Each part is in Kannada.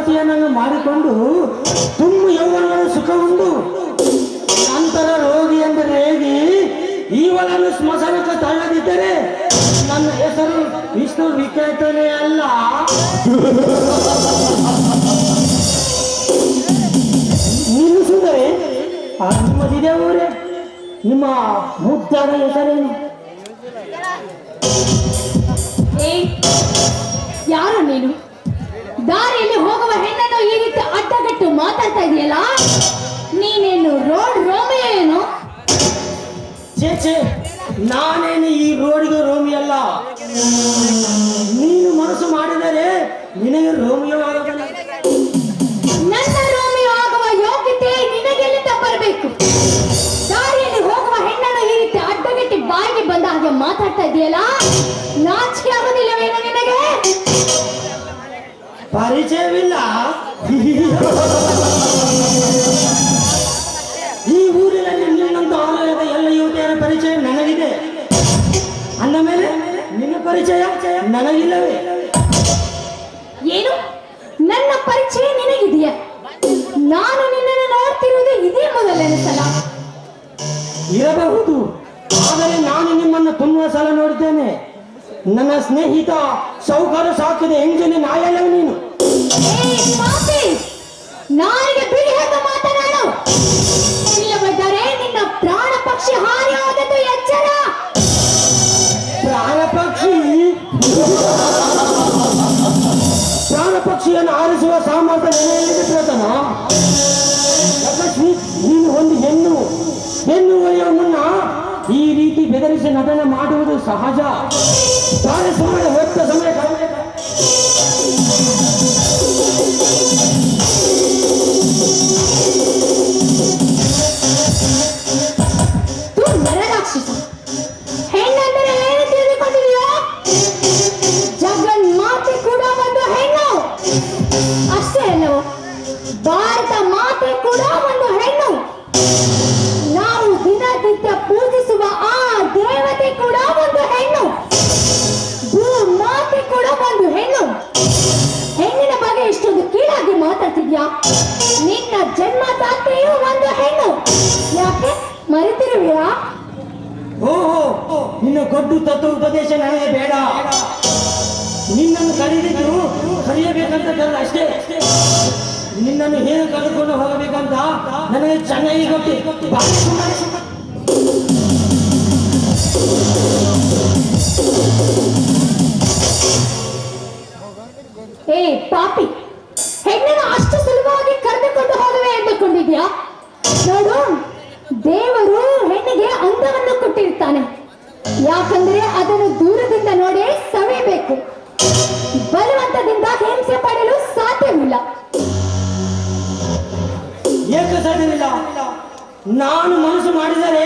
ಬಾಳ ಮಾಡಿಕೊಂಡು ತುಂಬ ಸುಖ ಉಂಟು ನಂತರ ರೋಗಿ ಎಂದರೆ ರೇಗಿ ಇವಳನ್ನು ಸ್ಮಶಾನಕ್ಕೆ ತಳ್ಳದಿದ್ದರೆ ನನ್ನ ಹೆಸರು ವಿಷ್ಣು ವಿಕೇತನೇ ಅಲ್ಲ. ನಿಲ್ಲಿಸಿದರೆ ನಿಮ್ಮದಿದೆ ಅವರೇ ನಿಮ್ಮ ಮುದ್ದಾದ ಹೆಸರೇನು? ಯಾರು ನೀನು? ದಾರಿಯಲ್ಲಿ ಹೋಗುವ ಹೆಣ್ಣನ್ನು ಈ ರೀತಿ ಅಡ್ಡಗಟ್ಟು ಮಾತಾಡ್ತಾ ಇದೆಯಲ್ಲ? ನೀನೇನು ರೋಡ್ ರೋಮಿಯೋ ಏನು? ಛೇ ಛೇ ನಾನೇನು ಈ ರೋಡಿಗೆ ರೋಮಿಯಲ್ಲ ನೀನು ಮನಸ್ಸು ಮಾಡಿದರೆ ನಿನಗೆ ರೋಮಿಯೋ ಆಗೋದಲ್ಲ ನನ್ನ ರೋಮಿಯೋ ಆಗುವ ಯೋಗ್ಯತೆ ನಿನಗೆಲ್ಲಿಂದ ಬರಬೇಕು? ದಾರಿಯಲ್ಲಿ ಹೋಗುವ ಹೆಣ್ಣನ್ನು ಈ ರೀತಿ ಅಡ್ಡಗಟ್ಟಿ ಬಾಯಿಗೆ ಬಂದ ಹಾಗೆ ಮಾತಾಡ್ತಾ ಇದೆಯಲ್ಲ? ನಾಚಿಕೆ ಆಗೋದಿಲ್ಲವೇನು ನಿನಗೆ? ಪರಿಚಯವಿಲ್ಲ. ಈ ಊರಿನಲ್ಲಿ ನಿನ್ನಂತ ಆಲಯದ ಎಲ್ಲ ಯುವತಿಯರ ಪರಿಚಯ ನನಗಿದೆ. ಅಂದ ಮೇಲೆ ನಿನ್ನ ಪರಿಚಯ ನನಗಿಲ್ಲವೇ? ಏನು? ನನ್ನ ಪರಿಚಯ ನಿನಗಿದೆಯಾ? ನಾನು ನಿನ್ನನ್ನು ನೋಡ್ತಿರುವುದು ಇದೇ ಮೊದಲನೇ ಸಲ ಇರಬಹುದು. ಆದರೆ ನಾನು ನಿಮ್ಮನ್ನು ತುಂಬಾ ಸಲ ನೋಡಿದ್ದೇನೆ. ನನ್ನ ಸ್ನೇಹಿತ ಸೌಕರ ಸಾಕಿದ ಎಂಜಿನ ನಾಯಲ್ಲ ನೀನು! ನಾಯಿಗೆ ಮಾತನಾಡು. ಇಲ್ಲವಾದರೆ ನಿನ್ನ ಪ್ರಾಣ ಪಕ್ಷಿ ಹಾರಿ ಹೋದದ್ದು ಎಚ್ಚರ. ಪ್ರಾಣ ಪಕ್ಷಿ? ಪ್ರಾಣ ಪಕ್ಷಿಯನ್ನು ಆರಿಸುವ ಸಾಮರ್ಥ್ಯ ನೆಲೆಯಲ್ಲಿ ಪ್ರತನ ಲಕ್ಷ್ಮಿ ನೀನು ಒಂದು ಹೆಣ್ಣು. ಹೆಣ್ಣು ಮುನ್ನ ಈ ರೀತಿ ಬೆದರಿಸಿ ನಟನೆ ಮಾಡುವುದು ಸಹಜ. ತಾನೇ ಸುಮ್ಮನೆ ಹೊತ್ತ ಸಮಯ ಕಡಿಮೆ ತು ನರರಾಕ್ಷಸ ಹೆಣ್ಣಂದರೆ ಏನು ತಿಳಿದುಕೊಂಡಿದೆಯೋ ಜಗನ್ಮಾತೆ ಕೂಡ ಒಂದು ಹೆಣ್ಣು ಅಷ್ಟೇ ಅಲ್ಲವೋ ಭಾರತ ಮಾತೆ ಕೂಡ ಒಂದು ಹೆಣ್ಣು ನಾವು ದಿನನಿತ್ಯ ಪೂಜಿಸುವ ಹೆಣ್ಣಿನ ಬಗ್ಗೆ ಇಷ್ಟೊಂದು ಕೀಳಾಗಿ ಮಾತಾಡ್ತಿದ್ಯಾ? ನಿನ್ನ ಜನ್ಮ ತಾತೆಯು ಒಂದು ಹೆಣ್ಣು. ಯಾಕೆ? ಮರೆತಿರುವಿಯಾ ಓಹೋ ನಿನ್ನ ಗೊಡ್ಡು ತತ್ವ ಉಪದೇಶ ನನಗೆ ಬೇಡ. ನಿನ್ನನ್ನು ಕರೆದಿದ್ದು ಕರೆಯಬೇಕಂತ ಕರೆದ ಅಷ್ಟೇ. ನಿನ್ನನ್ನು ಹೇಗೆ ಕರೆದುಕೊಂಡು ಹೋಗಬೇಕಂತ ನನಗೆ ಚೆನ್ನಾಗಿ ಗೊತ್ತಿ. ಏ, ಪಾಪಿ, ಹೆಣ್ಣನ್ನು ಅಷ್ಟು ಸುಲಭವಾಗಿ ಕರೆದುಕೊಂಡು ಹೋಗುವೆ ಎಂದುಕೊಂಡಿದ್ಯಾ ನೋಡು, ದೇವರು ಹೆಣ್ಣಿಗೆ ಅಂಗವನ್ನು ಕೊಟ್ಟಿರ್ತಾನೆ. ಯಾಕಂದ್ರೆ ಅದನ್ನು ದೂರದಿಂದ ನೋಡಿ ಸವಿಬೇಕು ಬಲವಂತದಿಂದ ಹಿಂಸೆ ಪಡೆಯಲು ಸಾಧ್ಯವಿಲ್ಲ? ನಾನು ಮನಸ್ಸು ಮಾಡಿದರೆ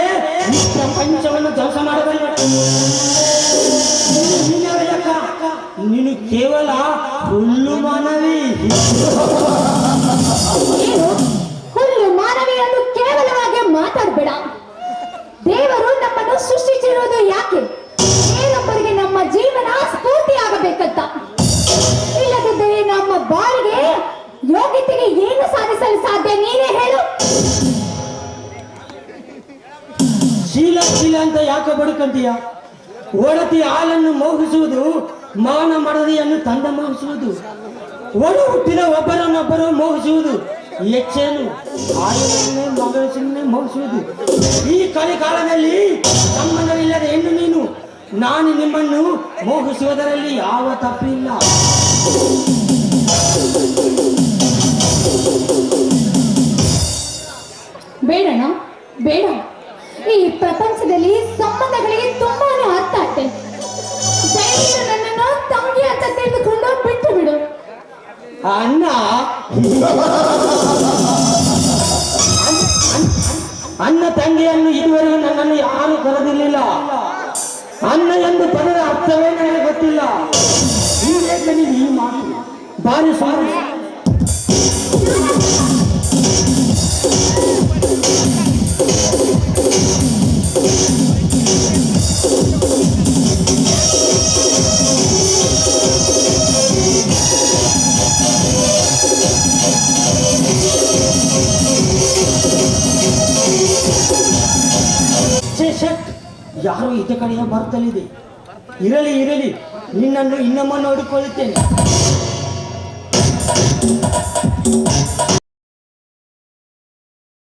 ಈ ಪ್ರಪಂಚವನ್ನು ಧ್ವಂಸ ಮಾಡಬಲ್ಲ. ನೀನು ಕೇವಲ ಹುಲ್ಲು ಮಾನವಿ. ಹುಲ್ಲು ಮಾನವಿಯನ್ನು ಕೇವಲವಾಗಿ ಮಾತಾಡಬೇಡ. ದೇವರು ನಮ್ಮನ್ನು ಸೃಷ್ಟಿಸಿರುವುದು ಯಾಕೆ? ಏನೊಬ್ಬರಿಗೆ ನಮ್ಮ ಜೀವನ ಸ್ಫೂರ್ತಿ ಆಗಬೇಕಂತ. ಇಲ್ಲದಿದ್ದರೆ ನಮ್ಮ ಬಾಳಿಗೆ ಯೋಗ್ಯತೆಗೆ ಏನು ಸಾಧಿಸಲು ಸಾಧ್ಯ ನೀನೇ? ಅಂತ ಯಾಕೆ ಬಡ್ಕಂತೀಯ? ಒಡತಿ ಹಾಲನ್ನು ಮೋಹಿಸುವುದು, ಮಾನ ಮಡದಿಯನ್ನು ತಂದ ಮೋಹಿಸುವುದು. ಒಡ ಹುಟ್ಟಿದ ಒಬ್ಬರನ್ನೊಬ್ಬರು ಮೋಹಿಸುವುದು ಹೆಚ್ಚೇನು ಹಾಲನ್ನೇ ಮಗಳನ್ನೇ ಮೋಹಿಸುವುದು. ಈ ಕಲಿಕಾಲದಲ್ಲಿ ಸಂಬಂಧವಿಲ್ಲದ ಹೆಣ್ಣು ನೀನು ನಾನು ನಿಮ್ಮನ್ನು ಮೋಹಿಸುವುದರಲ್ಲಿ ಯಾವ ತಪ್ಪಿಲ್ಲ. ಬೇಡಣ ಬೇಡ. ಈ ಪ್ರಪಂಚದಲ್ಲಿ ಸಂಬಂಧಗಳಿಗೆ ತುಂಬಾನೇ ಅರ್ಥ ಆಗ್ತದೆ ನನ್ನನ್ನು ತಂಗಿ ಅಂತ ತಿಳಿದುಕೊಂಡು ಬಿಟ್ಟು ಬಿಡು. ಅಣ್ಣ. ಅನ್ನ ತಂಗಿಯನ್ನು ಇದುವರೆಗೂ ನನ್ನನ್ನು ಯಾರು ಕರೆದಿರಲಿಲ್ಲ. ಅನ್ನ ಎಂದು ಪದದ ಅರ್ಥವೇ ನನಗೆ ಗೊತ್ತಿಲ್ಲ. ಈ ಲೇಖನಿ ಈ ಮಾತು. ಬಾರಿ ಸುಮಾರು ಯಾರೋ ಈತ ಕಡೆಯ ಬರ್ತಲಿದೆ ಇರಲಿ ಇರಲಿ. ನಿನ್ನನ್ನು ಇನ್ನೊಮ್ಮ ನೋಡಿಕೊಳ್ಳುತ್ತೇನೆ.